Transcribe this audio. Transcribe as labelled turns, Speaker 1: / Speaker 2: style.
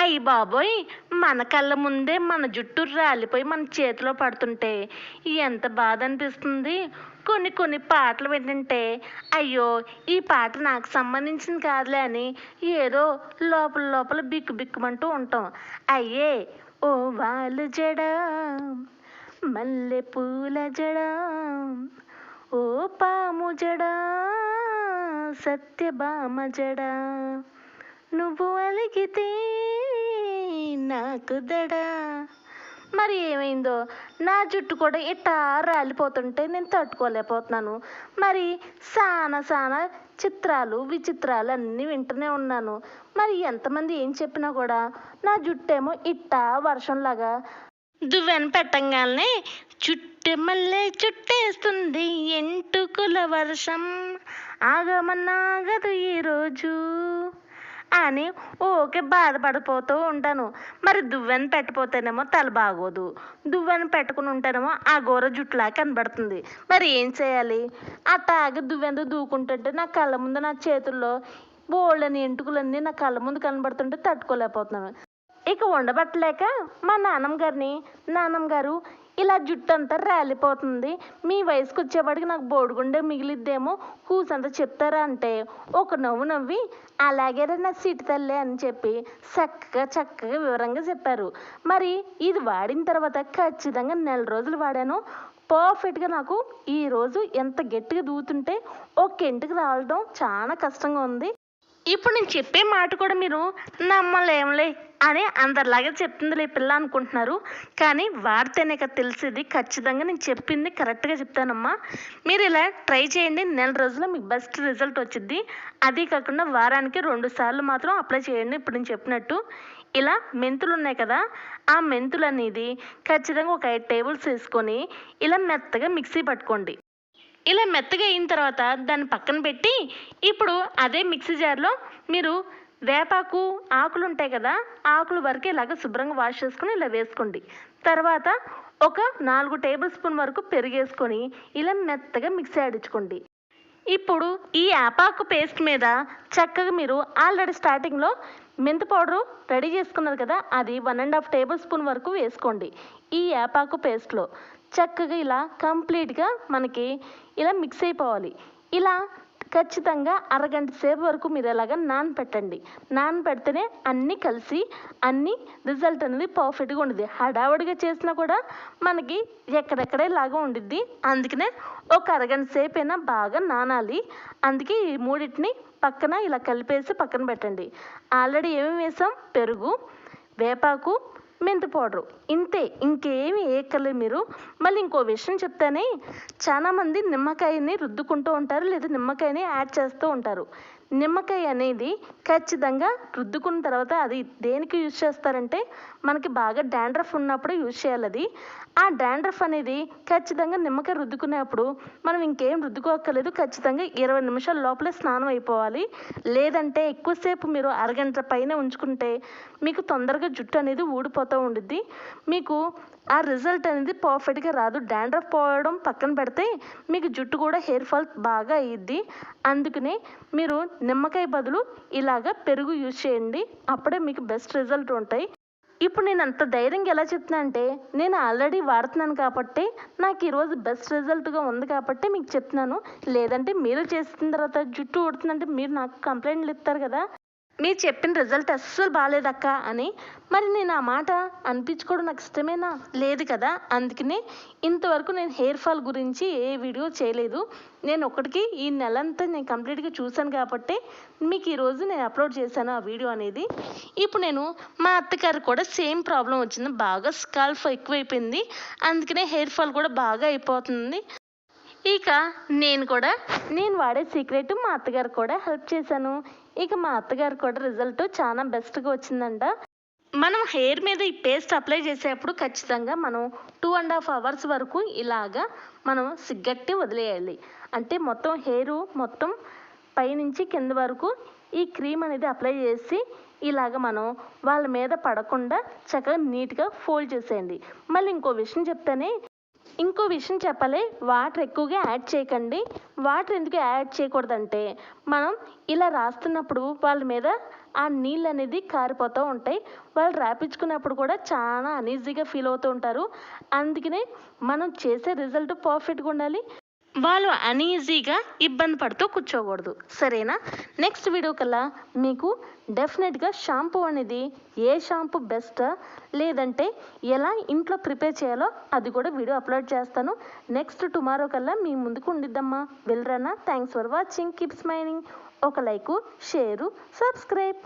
Speaker 1: అయ్యి బాబోయ్ మన కళ్ళ ముందే మన జుట్టు రాలిపోయి మన చేతిలో పడుతుంటే ఎంత బాధ అనిపిస్తుంది కొన్ని కొన్ని పాటలు వింటుంటే అయ్యో ఈ పాట నాకు సంబంధించింది కాదులే అని ఏదో లోపల లోపల బిక్కు బిక్కుమంటూ ఉంటాం. అయ్యే ఓ వాళ్ళు జడ మల్లె పూల జడ ఓ పాము జడ సత్యభామ జడ నువ్వు అలిగితే నాకు మరి ఏమైందో? నా జుట్టు కూడా ఇట్టా రాలిపోతుంటే నేను తట్టుకోలేకపోతున్నాను. మరి సానా సానా చిత్రాలు విచిత్రాలు అన్నీ వింటూనే ఉన్నాను. మరి ఎంతమంది ఏం చెప్పినా కూడా నా జుట్టేమో ఇట్టా వర్షంలాగా దువ్వెన పెట్టంగానే చుట్టె మళ్ళీ చుట్టేస్తుంది ఎంటుకుల వర్షం. ఆగమన్నాగదు ఈరోజు అని ఓకే బాధపడిపోతూ ఉంటాను. మరి దువ్వెన పెట్టిపోతేనేమో తల బాగోదు. దువ్వెన పెట్టుకుని ఉంటేనేమో ఆ గోర జుట్టులా కనబడుతుంది. మరి ఏం చేయాలి? అట్టాగి దువ్వెంత దూకుంటుంటే నా కళ్ళ ముందు నా చేతుల్లో బోళ్ళని ఎంటుకలన్నీ నా కళ్ళ ముందు కనబడుతుంటే తట్టుకోలేకపోతున్నాను. ఇక ఉండబట్టలేక మా నాన్నమ్మ గారిని నాన్నమ్మ గారు ఇలా జుట్టు అంతా రాలిపోతుంది. మీ వయసుకు వచ్చేవాడికి నాకు బోడిగుండే మిగిలిద్దేమో. కూసంతా చెప్తారా అంటే ఒక నవ్వు నవ్వి అలాగే నా సీటు తల్లి అని చెప్పి చక్కగా చక్కగా వివరంగా చెప్పారు. మరి ఇది వాడిన తర్వాత ఖచ్చితంగా నెల రోజులు వాడాను. పర్ఫెక్ట్గా నాకు ఈరోజు ఎంత గట్టిగా దూతుంటే ఒక ఇంటికి రావడం చాలా కష్టంగా ఉంది. ఇప్పుడు నేను చెప్పే మాట కూడా మీరు నమ్మలేంలే అని అందరిలాగే చెప్తుందిలే పిల్ల అనుకుంటున్నారు. కానీ వాడితేనే కదా తెలిసేది. ఖచ్చితంగా నేను చెప్పింది కరెక్ట్గా చెప్తానమ్మా. మీరు ఇలా ట్రై చేయండి. నెల రోజుల్లో మీకు బెస్ట్ రిజల్ట్ వచ్చింది అది కాకుండా వారానికి రెండు సార్లు మాత్రం అప్లై చేయండి. ఇప్పుడు నేను చెప్పినట్టు ఇలా మెంతులు ఉన్నాయి కదా ఆ మెంతులు అనేది ఖచ్చితంగా ఒక ఐదు టేబుల్స్ వేసుకొని ఇలా మెత్తగా మిక్సీ పట్టుకోండి. ఇలా మెత్తగా అయిన తర్వాత దాన్ని పక్కన పెట్టి ఇప్పుడు అదే మిక్సీ జార్లో మీరు వేపాకు ఆకులు ఉంటాయి కదా ఆకులు వరకు ఇలాగ శుభ్రంగా వాష్ చేసుకుని ఇలా వేసుకోండి. తర్వాత ఒక నాలుగు టేబుల్ స్పూన్ వరకు పెరిగేసుకొని ఇలా మెత్తగా మిక్సీ ఆడించుకోండి. ఇప్పుడు ఈ యాపాకు పేస్ట్ మీద చక్కగా మీరు ఆల్రెడీ స్టార్టింగ్లో మెంతి పౌడరు రెడీ చేసుకున్నారు కదా అది one and half tablespoon వరకు వేసుకోండి ఈ యాపాకు పేస్ట్లో. చక్కగా ఇలా కంప్లీట్గా మనకి ఇలా మిక్స్ అయిపోవాలి. ఇలా ఖచ్చితంగా అరగంట సేపు వరకు మీరు ఎలాగ నానపెట్టండి. నానపెడితేనే అన్నీ కలిసి అన్ని రిజల్ట్ అనేది పర్ఫెక్ట్గా ఉండేది హడావుడిగా చేసినా కూడా మనకి ఎక్కడెక్కడే లాగా ఉండిద్ది. అందుకనే ఒక అరగంట సేపు అయినా బాగా నానాలి. అందుకే ఈ మూడింటిని పక్కన ఇలా కలిపేసి పక్కన పెట్టండి. ఆల్రెడీ ఏమేమి వేసాం? పెరుగు వేపాకు మెంతి పౌడరు. ఇంతే ఇంకేమి ఏకలే మీరు. మళ్ళీ ఇంకో విషయం చెప్తానే చాలామంది నిమ్మకాయని రుద్దుకుంటూ ఉంటారు లేదా నిమ్మకాయని యాడ్ చేస్తూ ఉంటారు. నిమ్మకాయ అనేది ఖచ్చితంగా రుద్దుకున్న తర్వాత అది దేనికి యూజ్ చేస్తారంటే మనకి బాగా డాండ్రఫ్ ఉన్నప్పుడు యూజ్ చేయాలి అది. ఆ డాండ్రఫ్ అనేది ఖచ్చితంగా నిమ్మకాయ రుద్దుకునేప్పుడు మనం ఇంకేం రుద్దుకోక్కర్లేదు ఖచ్చితంగా ఇరవై నిమిషాల లోపలే స్నానం అయిపోవాలి. లేదంటే ఎక్కువసేపు మీరు అరగంట పైన ఉంచుకుంటే మీకు తొందరగా జుట్టు అనేది ఊడిపోతూ ఉండిద్ది. మీకు ఆ రిజల్ట్ అనేది పర్ఫెక్ట్గా రాదు. డాండ్రఫ్ పోవడం పక్కన పెడితే మీకు జుట్టు కూడా హెయిర్ ఫాల్ బాగా అయ్యిద్ది అందుకనే మీరు నిమ్మకాయ బదులు ఇలాగ పెరుగు యూజ్ చేయండి. అప్పుడే మీకు బెస్ట్ రిజల్ట్ ఉంటాయి. ఇప్పుడు నేను అంత ధైర్యంగా ఎలా చెప్తున్నా అంటే నేను ఆల్రెడీ వాడుతున్నాను కాబట్టి నాకు ఈరోజు బెస్ట్ రిజల్ట్గా ఉంది కాబట్టి మీకు చెప్తున్నాను. లేదంటే మీరు చేసిన తర్వాత జుట్టు ఊడుతుందంటే మీరు నాకు కంప్లైంట్లు ఇస్తారు కదా. మీరు చెప్పిన రిజల్ట్ అస్సలు బాగాలేదక్క అని. మరి నేను ఆ మాట అనిపించుకోవడం నాకు ఇష్టమేనా? లేదు కదా. అందుకనే ఇంతవరకు నేను హెయిర్ ఫాల్ గురించి ఏ వీడియో చేయలేదు. నేను ఒకటికి ఈ నెలంతా నేను కంప్లీట్గా చూశాను కాబట్టి మీకు ఈరోజు నేను అప్లోడ్ చేశాను ఆ వీడియో అనేది. ఇప్పుడు నేను మా అత్తగారు కూడా సేమ్ ప్రాబ్లం వచ్చింది. బాగా స్కాల్ఫ్ ఎక్కువైపోయింది. అందుకనే హెయిర్ ఫాల్ కూడా బాగా అయిపోతుంది. ఇక నేను కూడా నేను వాడే సీక్రెట్ మా అత్తగారు కూడా హెల్ప్ చేశాను. ఇక మా అత్తగారు కూడా రిజల్ట్ చాలా బెస్ట్గా వచ్చిందంట. మనం హెయిర్ మీద ఈ పేస్ట్ అప్లై చేసేటప్పుడు ఖచ్చితంగా మనం టూ అండ్ హాఫ్ అవర్స్ వరకు ఇలాగా మనం సిగ్గట్టి వదిలేయాలి. అంటే మొత్తం హెయిర్ మొత్తం పైనుంచి కింద వరకు ఈ క్రీమ్ అనేది అప్లై చేసి ఇలాగ మనం వాళ్ళ మీద పడకుండా చక్కగా నీట్గా ఫోల్డ్ చేసేయండి. మళ్ళీ ఇంకో విషయం చెప్తానే ఇంకో విషయం చెప్పాలి. వాటర్ ఎక్కువగా యాడ్ చేయకండి. వాటర్ ఎందుకు యాడ్ చేయకూడదంటే మనం ఇలా రాస్తున్నప్పుడు వాళ్ళ మీద ఆ నీళ్ళు అనేది కారిపోతూ ఉంటాయి. వాళ్ళు రాపించుకున్నప్పుడు కూడా చాలా అనీజీగా ఫీల్ అవుతూ ఉంటారు. అందుకనే మనం చేసే రిజల్ట్ పర్ఫెక్ట్గా ఉండాలి. వాళ్ళు అనీజీగా ఇబ్బంది పడుతూ కూర్చోకూడదు. సరేనా? నెక్స్ట్ వీడియో కల్లా మీకు డెఫినెట్గా షాంపూ అనేది ఏ షాంపూ బెస్ట్ లేదంటే ఎలా ఇంట్లో ప్రిపేర్ చేయాలో అది కూడా వీడియో అప్లోడ్ చేస్తాను. నెక్స్ట్ టుమారో కల్లా మీ ముందుకు ఉండిద్దమ్మా. వెళ్ళరానా? Thanks for watching keep smiling ఒక లైకు షేరు సబ్స్క్రైబ్